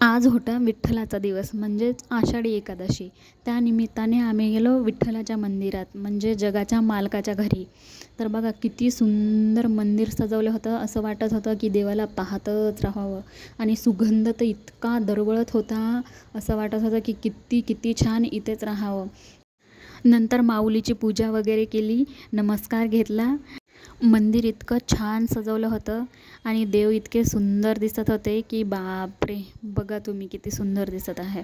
आज होता विठ्ठलाचा दिवस म्हणजेच आषाढी एकादशी. त्यानिमित्ताने आम्ही गेलो विठ्ठलाच्या मंदिरात म्हणजे जगाच्या मालकाच्या घरी. तर बघा किती सुंदर मंदिर सजवलं होतं. असं वाटत होतं की देवाला पाहतच राहावं. आणि सुगंध तर इतका दरवळत होता असं वाटत होतं की किती किती छान इथेच राहावं. नंतर माऊलीची पूजा वगैरे केली नमस्कार घेतला. मंदिर इतकं छान सजवलं होतं आणि देव इतके सुंदर दिसत होते की बापरे बघा तुम्ही किती सुंदर दिसत आहे.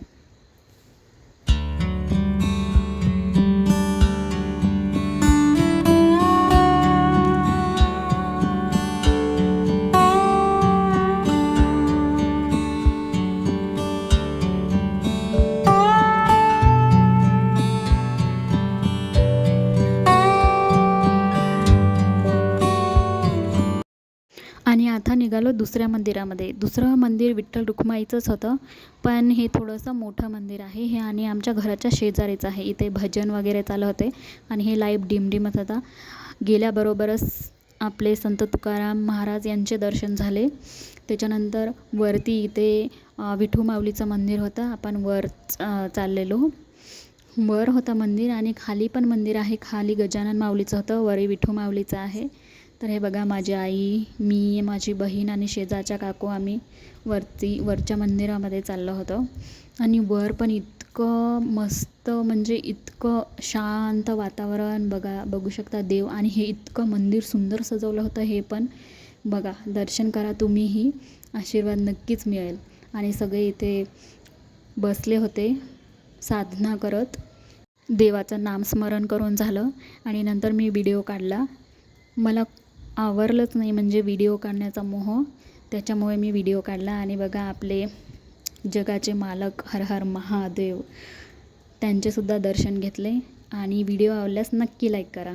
आणि आता निघालो दुसऱ्या मंदिरामध्ये. दुसरं मंदिर विठ्ठल रुक्माईचंच होतं पण हे थोडंसं मोठं मंदिर आहे. हे आणि आमच्या घराच्या शेजारीच आहे. इथे भजन वगैरे चालू होते आणि हे लाईव्ह डिमडिमत होता. गेल्याबरोबरच आपले संत तुकाराम महाराज यांचे दर्शन झाले. त्याच्यानंतर वरती इथे विठू माऊलीचं मंदिर होतं. आपण वर चाललेलो. वर होतं मंदिर आणि खाली पण मंदिर आहे. खाली गजानन माऊलीचं होतं. वरी विठू माऊलीचं आहे. तर हे बघा माझी आई मी माझी बहीण आणि शेजारच्या काकू आम्ही वरती वरच्या मंदिरामध्ये चाललो होतो. आणि वर पण इतकं मस्त म्हणजे इतकं शांत वातावरण बघा बघू शकता देव. आणि हे इतकं मंदिर सुंदर सजवलं होतं हे पण बघा. दर्शन करा तुम्हीही. आशीर्वाद नक्कीच मिळेल. आणि सगळे इथे बसले होते साधना करत. देवाचं नामस्मरण करून झालं. आणि नंतर मी व्हिडिओ काढला. मला आवरलंच नाही म्हणजे व्हिडिओ काढण्याचा मोह. त्याच्यामुळे मी व्हिडिओ काढला आणि बघा आपले जगाचे मालक हर हर महादेव. त्यांचेसुद्धा दर्शन घेतले आणि व्हिडिओ आवडल्यास नक्की लाईक करा.